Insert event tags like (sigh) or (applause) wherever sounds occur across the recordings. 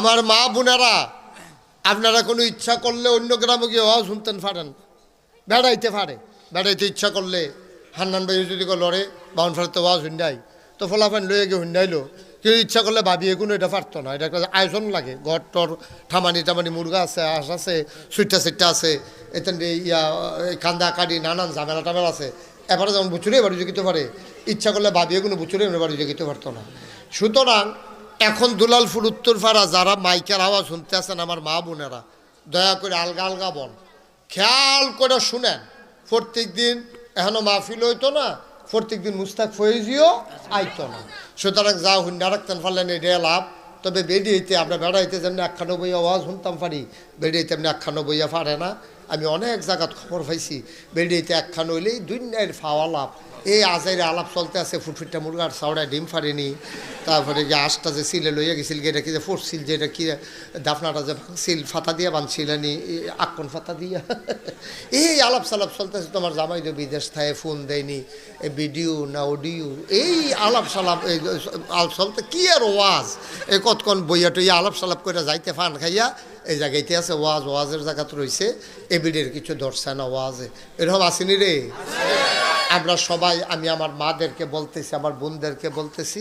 আমার মা বোনেরা, আপনারা কোনো ইচ্ছা করলে অন্য গ্রামে গিয়ে ওয়াজ শুনতেন পারেন বেড়াইতে পারে। বেড়াইতে ইচ্ছা করলে হান্নান ভাই যদি লড়ে, বাউন ফাড়তে ওয়াজ হুন্ডাই তো ফলাফান লয়ে গিয়ে হুন্ডাইলো কেউ ইচ্ছা করলে ভাবিয়ে কোনো এটা পারতো না। এটা একটা আয়োজন লাগে। ঘর, টর, ঠামানি, টামানি, মুরগা আছে, হাঁস আছে সুইটা সুইটা আছে, এতেন ইয়া কান্দা কাটি নানান ঝামেলা টামেলা আছে। এবারে যেমন বুচুরে বাড়ি যেতে পারে, ইচ্ছা করলে ভাবিয়ে কোনো বুচুরে বাড়ি যেতে পারতো না। সুতরাং এখন দুলালপুর উত্তরপাড়া যারা মাইকের আওয়াজ শুনতে আছেন আমার মা বোনেরা, দয়া করে আলগা আলগা বন খেয়াল করে শুনেন প্রত্যেক দিন এখনও মাহফিল হইতো না প্রত্যেক দিন মুস্তাক ফয়েজিও আইতো না। সুতরাং যা হুন্ডা রাখতেন পারলেন এটা লাভ। তবে বেডিয়েতে আমরা বেড়াইতে যেমনি একখানো বইয়া আওয়াজ শুনতাম পারি, বেডিয়েতে এমনি একখানো বইয়া পারে না। আমি অনেক জায়গাত খবর পাইছি, বেডিয়েতে একখানো হইলেই দুই নাইয়ের ফাওয়া লাভ। এই আজাইরে আলাপ চলতে আছে, ফুটফুটটা মুরগার চাউড়ায় ডিম ফাড়েনি। তারপরে যে আশটা যে সিলে লইয়া গেছিল এটা কি যে ফোরছিল যে এটা কি দাফনাটা যে ভাঙছিল ফাতা দিয়ে বানছিলেনি আকন ফাতা দিয়া। (laughs) এই আলাপ সালাপ চলতেছে তোমার জামাই তো বিদেশ থাকে ফোন দেয়নি ভিডিও না অডিও, এই আলাপ সালাপ, এই আলাপ চলতে কি আর ওয়াজ? এই কতক্ষণ বইয়া টইয়া আলাপ সালাপ করে যাইতে ফান খাইয়া, এই জায়গাইতে আছে, ওয়াজ, ওয়াজের জায়গাত রয়েছে এবিডের কিছু ধরছে না ওয়াজে। এরকম আসেনি রে? আমরা সবাই, আমি আমার মাদেরকে বলতেছি, আমার বোনদেরকে বলতেছি,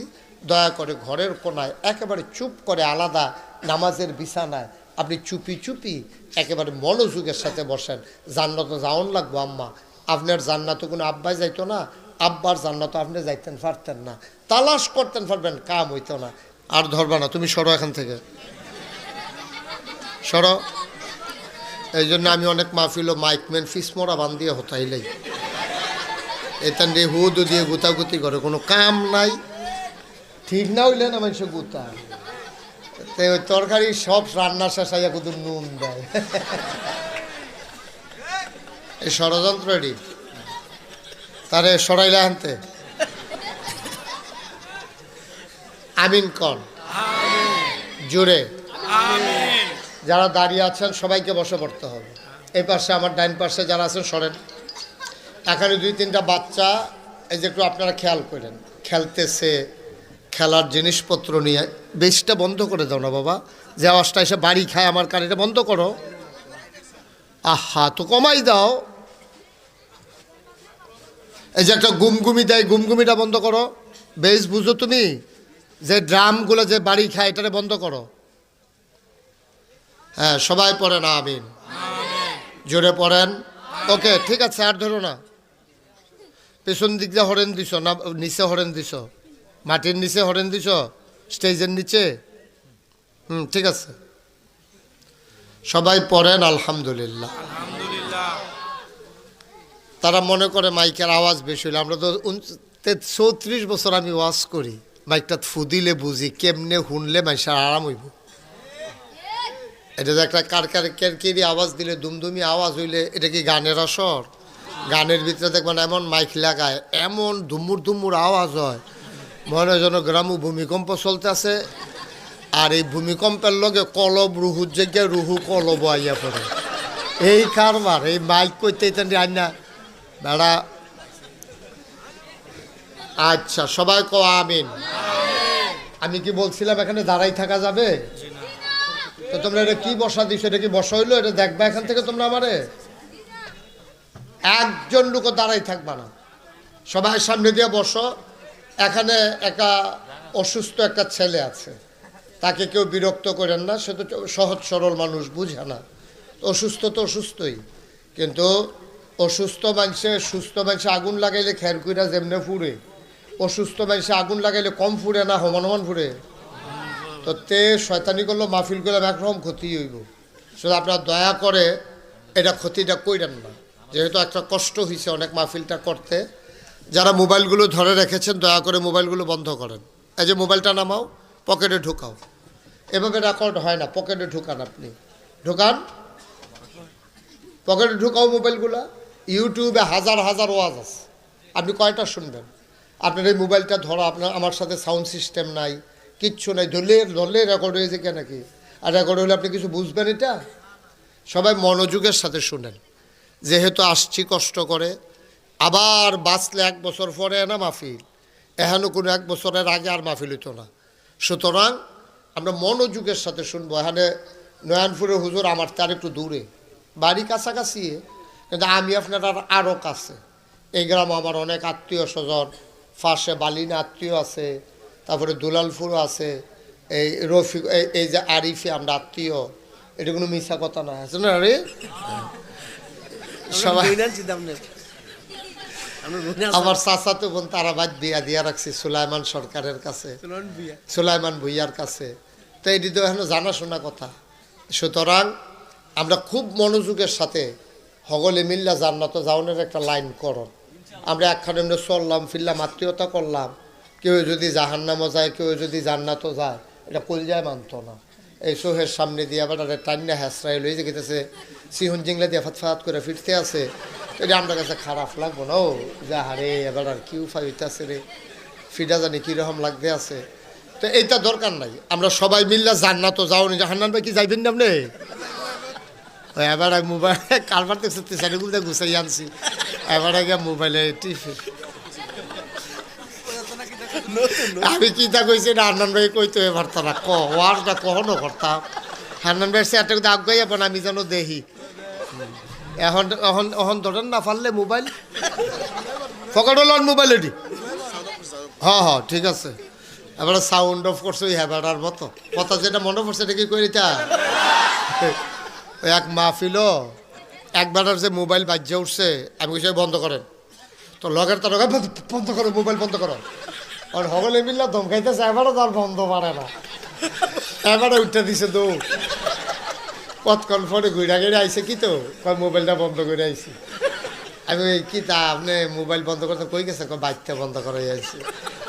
দয়া করে ঘরের কোনায় একেবারে চুপ করে আলাদা নামাজের বিছানায় আপনি চুপি চুপি একেবারে মনোযোগের সাথে বসেন। জান্নাত যাওন লাগবো আম্মা। আপনার জান্নাত কোনো আব্বাই যাইতো না, আব্বার জান্নাত আপনি যাইতেন পারতেন না। তালাশ করতেন, পারবেন, কাম হইতো না। আর ধরবা না, তুমি সরো এখান থেকে। সরো। এই জন্য আমি অনেক মাহফিল মাইকম্যান ফিসমরা বান দিয়ে হতাইলেই। এতান দিয়ে হুদু দিয়ে গুতাগুতি করে কোনো কাম নাই। ঠিক না হইলে না মানুষ গুতা। তো ওই তরকারি সব রান্না শেষ হইয়া কুদুর নুন দেয়। (laughs) এই ষড়যন্ত্র এটি। তারে সরাইলে আনতে। আমিন কন। জোরে যারা দাঁড়িয়ে আছেন সবাইকে বসে পড়তে হবে। এই পাশে আমার ডাইন পাশে যারা আছেন সরেন। এখানে দুই তিনটা বাচ্চা এই যে একটু আপনারা খেয়াল করেন খেলতেছে খেলার জিনিসপত্র নিয়ে বেশটা বন্ধ করে দাও না বাবা যে আওয়াজটা এসে বাড়ি খায় আমার কার এটা বন্ধ করো। আহা তো কমাই দাও। এই যে একটা গুমগুমি দেয় গুমগুমিটা বন্ধ করো। বেশ বুঝো তুমি? যে ড্রামগুলো যে বাড়ি খায় এটারে বন্ধ করো। হ্যাঁ সবাই পড়েন আমিন। জোরে পড়েন। ওকে ঠিক আছে আর ধরো না। পেছন দিক দিয়ে হরেন দিছ, না, নিচে হরেন দিছ? মাটির নিচে হরেন দিছ? স্টেজের নিচে? হুম, ঠিক আছে। সবাই পড়েন, আলহামদুলিল্লাহ। তারা মনে করে মাইকের আওয়াজ বেশি হইলে। আমরা তো চৌত্রিশ বছর আমি ওয়াজ করি। মাইকটা ফুদিলে বুঝি কেমনে শুনলে মাইসার আরাম হইব। এটা একটা কার কার কেরকেরি আওয়াজ দিলে দুমদুমি আওয়াজ হইলে এটা কি গানের আসর? গানের ভিতরে দেখবেন এমন মাইক লাগায় এমন ধুমুর ধুমুর আওয়াজ হয়। মনে হয় যেন গ্রামু ভূমিকম্প চলতে আছে আর এই ভূমিকম্পের লগে কলব রুহুর জায়গায় রুহু কলব আইয়া পড়ে। এই কারবার এই মাইক কইতে আইনা। বেড়া আচ্ছা সবাই ক আমিন। আমি কি বলছিলাম এখানে দাঁড়াই থাকা যাবে? তো তোমরা এটা কি বসা দিছো? এটা কি বসা হইল? এটা দেখবা এখান থেকে তোমরা আমারে? একজন লোকও দাঁড়াই থাকবা না। সবাই সামনে দিয়ে বসো। এখানে একটা অসুস্থ একটা ছেলে আছে। তাকে কেউ বিরক্ত করেন না, সে তো সহজ সরল মানুষ, বুঝে না। অসুস্থ তো অসুস্থই। কিন্তু অসুস্থ মানুষে, সুস্থ মানুষে আগুন লাগাইলে খের কুইরা যেমনে ফুরে অসুস্থ মানুষে আগুন লাগাইলে কম ফুরে না সমান সমান ফুরে তো তে শয়তানি করল, মাহফিল করলাম, একরকম ক্ষতি হইব। শুধু আপনার দয়া করে এটা ক্ষতিটা কইরেন না। যেহেতু একটা কষ্ট হয়েছে অনেক মাহফিলটা করতে, যারা মোবাইলগুলো ধরে রেখেছেন, দয়া করে মোবাইলগুলো বন্ধ করেন। এই যে মোবাইলটা নামাও, পকেটে ঢুকাও। এভাবে রেকর্ড হয় না, পকেটে ঢুকান আপনি। ঢুকান। পকেটে ঢুকাও মোবাইলগুলা। ইউটিউবে হাজার হাজার ওয়াজ আছে। আপনি কয়টা শুনবেন? আপনার এই মোবাইলটা ধরো, আপনার, আমার সাথে সাউন্ড সিস্টেম নাই, কিচ্ছু নাই, ধরলে ধরলে রেকর্ড হয়েছে কেন কি আর রেকর্ড হলে আপনি কিছু বুঝবেন এটা? সবাই মনোযোগের সাথে শুনেন। যেহেতু আসছি কষ্ট করে, আবার বাঁচলে এক বছর পরে না মাহফিল? এহেন কোনো এক বছরের আগে আর মাহফিল হইতো না। সুতরাং আমরা মনোযোগের সাথে শুনব। এখানে নয়নপুরের হুজুর আমার তার একটু দূরে। বাড়ি কাছাকাছি কিন্তু আমি আপনার আর আরও কাছে। এই গ্রামে আমার অনেক আত্মীয় স্বজন, ফাঁসে বালিনা আত্মীয় আছে, তারপরে দুলালপুর আছে, এই রফিক, এই- এই যে আরিফে আমরা আত্মীয়, এটা কোনো মিশা কথা না আছে না রে? সবাই আমার চাচাতো বোন তারাবাদ বিয়া দিয়া রাখছি সুলাইমান সরকারের কাছে। সুলাইমান ভুইয়ার কাছে। তো এটি তো এখনও জানাশোনা কথা। সুতরাং আমরা খুব মনোযোগের সাথে হগলে মিল্লা জান্নাত যাওনের একটা লাইন করন আমরা একখানে এমনি চললাম ফিরলাম আত্মীয়তা করলাম। কেউ যদি জাহান্নামও যায় কেউ যদি জান্নাতও যায় এটা কলজায় মানত না। এই সোহের সামনে দিয়ে আবার টান্না হ্যাসরাই লই যে গেতেছে সিহন জিংলা দিয়ে ফাত করে ফিরতে আছে। এটা আমরা কাছে খারাপ লাগবো না যে হারে, এবার আর কি উপায় হইতেছে রে। ফিডা জানি কীরকম লাগতে আছে। তো এইটা দরকার নাই। আমরা সবাই মিললে জান্নাত যাও নি হান্নান ভাই কি যাইবেন না আপনি? এবার মোবাইল কারবার দেখছি তেসারিগুলো গুছাই আনছি। এবার আগে মোবাইলে টিপে আমি কি তা কইছি না, হান্নান ভাই কইতো এবার তারা ক ওয়ারটা কখনো করতাম হান্নান ভাই সেটা কিন্তু আগাই এখন আমি যেন দেখি এখন এখন এখন ধরেন না পারলে মোবাইল? ফকাটো লন মোবাইল এটি। হ্যাঁ হ্যাঁ ঠিক আছে। এবার সাউন্ড অফ করছ ওই হ্যাবাটার মতো। কথা যেটা মনে পড়ছে এটা কি করি তা এক মাহফিল একবারের যে মোবাইল বাজ্যে উঠছে, আমি কইছি বন্ধ করেন। তো লগের তার বন্ধ করো, মোবাইল বন্ধ করো। আর হগলে মিল্লা ধমকাইতেছে এবারও তার বন্ধ পারে না। এবারে উঠে দিছে দৌড়। কতক্ষণ পরে ঘুরা গেড়ে আইছে কি তো? কয় মোবাইলটা বন্ধ করে আইসি আমি কি তা, আপনি মোবাইল বন্ধ করতে কই গেছে? কয় বাইকটা বন্ধ করে আইছি।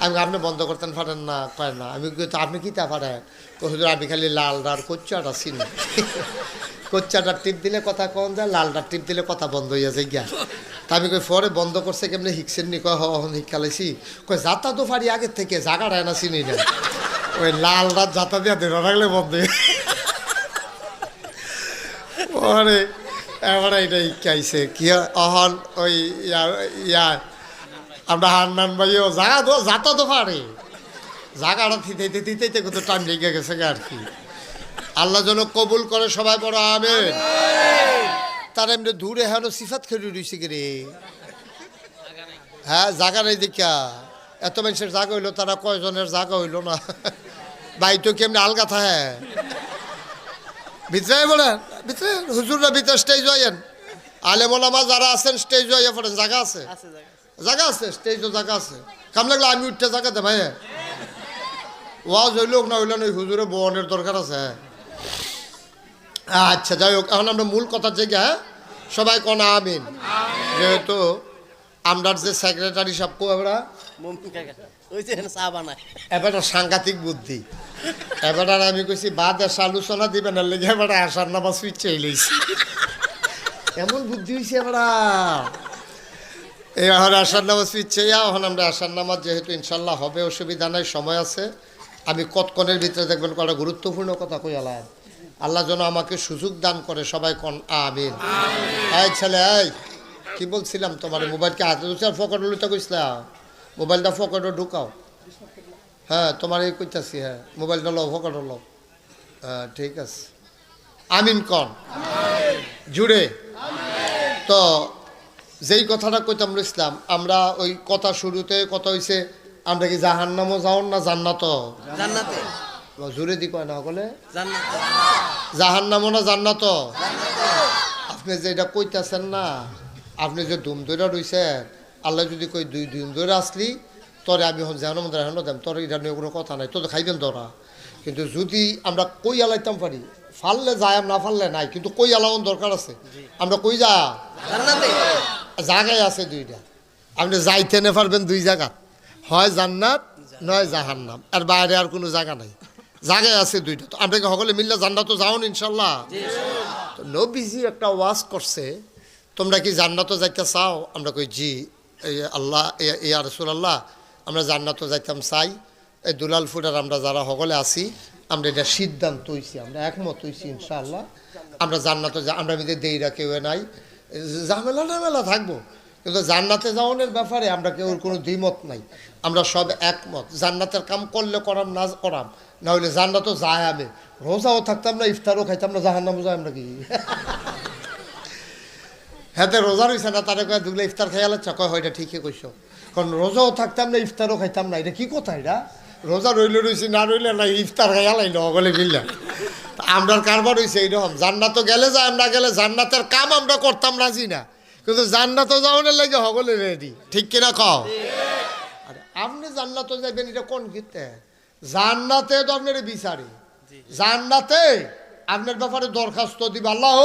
আমি আপনি বন্ধ করতেন পারেন না। কয়, না। আমি তো আপনি কি তা পারেন হুজুর, আমি খালি লাল ডার কোচ্চাটা চিনি। কোচ্চাটার টিপ দিলে কথা কন যায় লালটার টিপ দিলে কথা বন্ধ হইয়া যায় গিয়া। তা আমি কই পরে বন্ধ করছে কেমনি? হিকসেন নি কয় হন হিকালাইছি। কয় যাতা তো পারি আগের থেকে জাগাটা না চিনি না। ওই লাল রাত যাতা দিয়া ধরে রাখলে বন্ধ হয়ে পরে এবার এটা ইকাইছে কি অহন ওই ইয়া আমরা হান্নান ভাইও জাগা তো যাতা তো পারে। জাগাটা থিতাইতে থিতাইতে কত টাইম লেগে গেছে আর কি। আল্লাহ যেন কবুল করে সবাই বড় আবে তার এমনি দূরে হেন সিফাত খেলে রইছে কি রে। হ্যাঁ জাগা নাই দেখা। এত মানুষের জাগা হইল, তারা কয়জনের জাগা হইল না। ভাই তো কেমনি আলগা থাকে ভিতরে বলেন ভিতরে হুজুররা ভিতরে স্টেজ হইয়েন আলেমোলামা যারা আছেন স্টেজ হইয়া পড়েন জায়গা আছে? জায়গা আছে। স্টেজও জায়গা আছে। কাম লাগলে আমি উঠতে জায়গাতে ভাই ওয়াজ হইল না হইল না ওই হুজুরে বনের দরকার আছে আচ্ছা যাই হোক এখন আমরা মূল কথার জায়গা সবাই কনা আমিন? যেহেতু আমরার যে সেক্রেটারি সব আমরা সাংঘাতিক বুদ্ধি। এবার আমি কইছি, বাদ এসে আলোচনা দিবেন এবার আসার নামা সুইচ চাই লইছি। এমন বুদ্ধি হয়েছে এবার এই আসার নামাজ এখন আমরা আসার যেহেতু ইনশাল্লাহ হবে, অসুবিধা নাই, সময় আছে। আমি কতক্ষণের ভিতরে দেখবেন কটা গুরুত্বপূর্ণ কথা কই আলাম। আল্লাহ যেন আমাকে সুযোগ দান করে, সবাই কন, আমিন। এই ছেলে এই কি বলছিলাম তোমার, মোবাইলকে হাতে ধরছি আর ফকট লইতে কইছিলাম। মোবাইলটা ফকটে ঢুকাও। হ্যাঁ তোমার এই কইতাছি হ্যাঁ মোবাইলটা লও ফকট লও। হ্যাঁ ঠিক আছে। আমিন কন। জুড়ে। তো যেই কথাটা কইতাম ইসলাম আমরা ওই কথা শুরুতে কথা হইছে আমরা কি জাহান্নামও যাওন না জান্নাত। জুড়ে দি কয় না সকলে জান্নাতে। জাহান্নামও না জান্নাত। আপনি যেটা কইতাছেন না আপনি যে দুম দৈরা রইছেন আল্লাহ যদি কই দুই দুম দৈরা আসলি তরে আমি হন জাহান্ন মন্দির হেন দেম তোর এটা নিয়ে কোনো কথা নাই। তো খাইবেন তোরা। কিন্তু যদি আমরা কই আলাইতাম পারি ফাললে যায় না ফাললে নাই কিন্তু কই আলাওন দরকার আছে? আমরা কই যা? জায়গায় আছে দুইটা। আপনি যাইতে নে পারবেন দুই জায়গা। হয় জান্নাত নয় জাহান্নাম। আর বাইরে আর কোনো জায়গা নাই। জায়গায় আছে দুইটা। তো আমরা কি সকলে মিললে জান্নাত তো যাও ইনশাল্লাহ তো নবীজি একটা ওয়াজ করছে তোমরা কি জান্নাতও যাইতে চাও? আমরা কই জি। আল্লাহ ইয়া রসুল আল্লাহ আমরা জান্নাতও যাইতাম, চাই। এই দুলালপুর আর আমরা যারা সকলে আছি, আমরা এটা সিদ্ধান্ত হইছি, আমরা একমত হইছি, ইনশাআল্লাহ। আমরা জান্নাতে যা, আমরা মিলে দেইরা কেউ নাই। ঝামেলা টামেলা থাকব, কিন্তু জান্নাতে যাওয়ানোর ব্যাপারে আমরা কেউ কোনো দ্বিমত নাই। আমরা সব একমত, জান্নাতের কাম করলে করাম, না করাম। না হইলে জান্নাত তো যায় আমি। রোজাও থাকতাম না, ইফতারও খাইতাম না, জাহান্নামও যায় নাকি (laughs) হ্যাঁ রোজা রয়েছে না তারা কয়ে দুগুলো ইফতার খাইয়া লাগছে কয় হয় এটা ঠিকই কইস কারণ রোজাও থাকতাম না ইফতারও খাইতাম না। এটা কি কথা এটা? রোজা রইলে রয়েছে না রইলে না ইফতার খাইয়া লাইল অগলে মিললাম আমরার কারবার হয়েছে এইরকম জান্নাত গেলে যায় আমরা গেলে জান্নাতের কাম আমরা করতাম রাজি না। কিন্তু জান্নাতও যাওয়ার লাগে হগলে রেডি ঠিক কিনা কও? আরে আপনি জান্নাতও যাবেন এটা কোন ক্ষেত্রে জান্নাতে তো আপনার বিচারে। জান্নাতে আপনার ব্যাপারে দরখাস্ত দিবে আল্লাহ।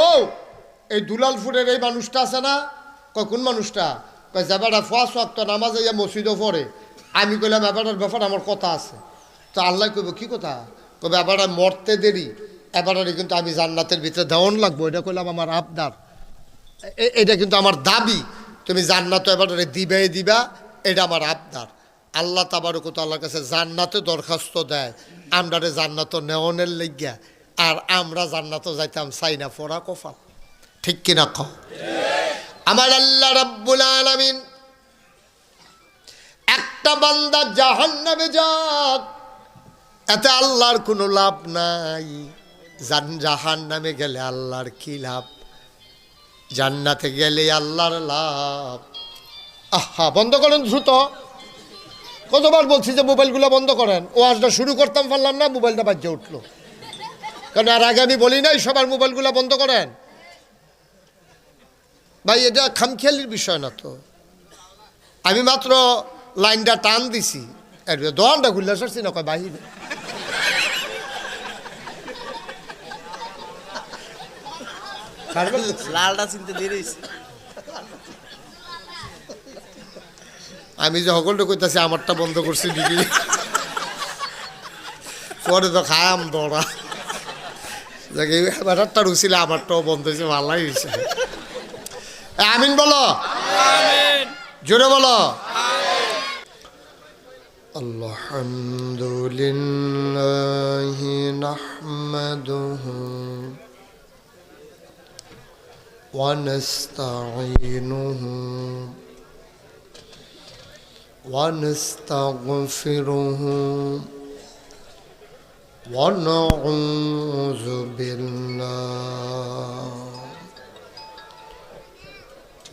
এই দুলাল দুলালপুরের এই মানুষটা আছে না? কয়, কোন মানুষটা? কয় যাবাটা ফাঁস ওয়াক্ত নামাজে ইয়া মসজিদও পড়ে। আমি কইলাম এবারের ব্যাপারে, আমার কথা আছে। তো আল্লাহ কইব, কি কথা? কবে এবারে মরতে দেরি। এবারে কিন্তু আমি জান্নাতের ভিতরে দেওয়ান লাগবো। এটা কইলাম আমার আবদার। এটা কিন্তু আমার দাবি। তুমি জান্নাত এবারে দিবে দিবা, এটা আমার আবদার। আল্লাহ তাবারকত আল্লাহর কাছে জান্নাতে দরখাস্ত দেয় আমরা জান্নাত নেওয়ানের লেগিয়া। আর আমরা জান্নাত যাইতাম, চাই না ফোরা কফাল ঠিক কিনা ক? আমার আল্লাহ রাব্বুল আলামিন একটা বান্দা জাহান্নামে যাক, এতে আল্লাহর কোনো লাভ নাই। জান জাহান নামে গেলে আল্লাহর কি লাভ? জান্নাতে গেলে আল্লাহর লাভ। আহা, বন্ধ করেন দ্রুত। কতবার বলছি যে মোবাইলগুলো বন্ধ করেন? ও আজটা শুরু করতাম পারলাম না, মোবাইলটা বাজ্যে উঠল। কারণ আর আগে আমি বলি নাই সবার মোবাইলগুলো বন্ধ করেন। ভাই এটা খামখেয়ালির বিষয় না তো। আমি মাত্র লাইনটা টান দিছি। এর দোকানটা খুললে সারছি না কয় বাহিরে। লালটা চিনতে আমি যে সকলটা কইতাছি আমারটা বন্ধ করছি দিদি পরে তো খায়াম দৌড়া। দেখি ব্যাটারটা রুচিলে আমারটাও বন্ধ হয়েছে ভালোই হয়েছে আমিন বলো জোরে বলো আলহামদুলিল্লাহ নাহমাদুহু ونستعينه ونستغفره ونعوذ بالله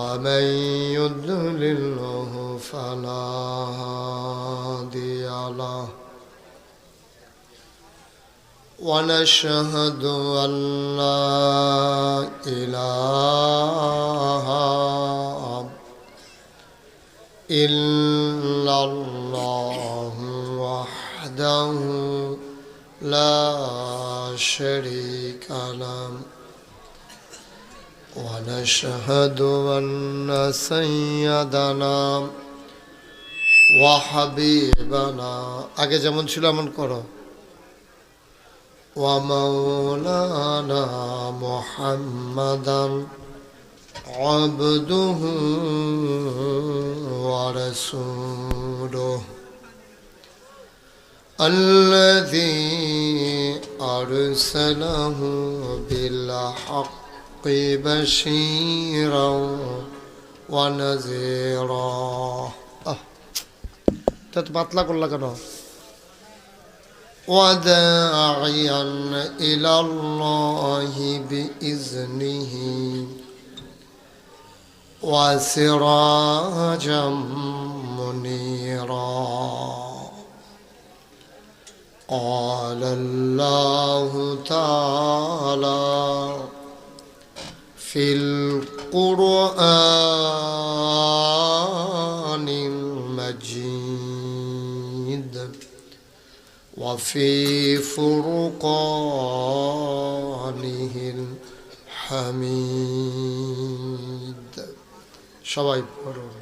ومن يضلله فلا هادي له. ونشهد أن لا إله إلا الله وحده لا شريك له. ونشهد أن سيدنا وحبيبنا আগে যেমন ছিল এমন করো ومولانا محمدا عبده ورسوله الذي أرسله بالحق بشيرا ونذيرا. آه. تتبطلق ولا كده وداعيا إلى الله بإذنه وسراجا منيرا. قال الله تعالى في القرآن المجيد وفي فرقانه الحميد সবাই পড়ুন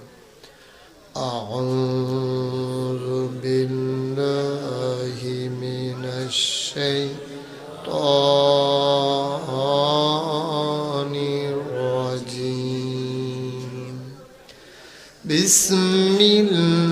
أعوذ بالله من الشيطان بسم الله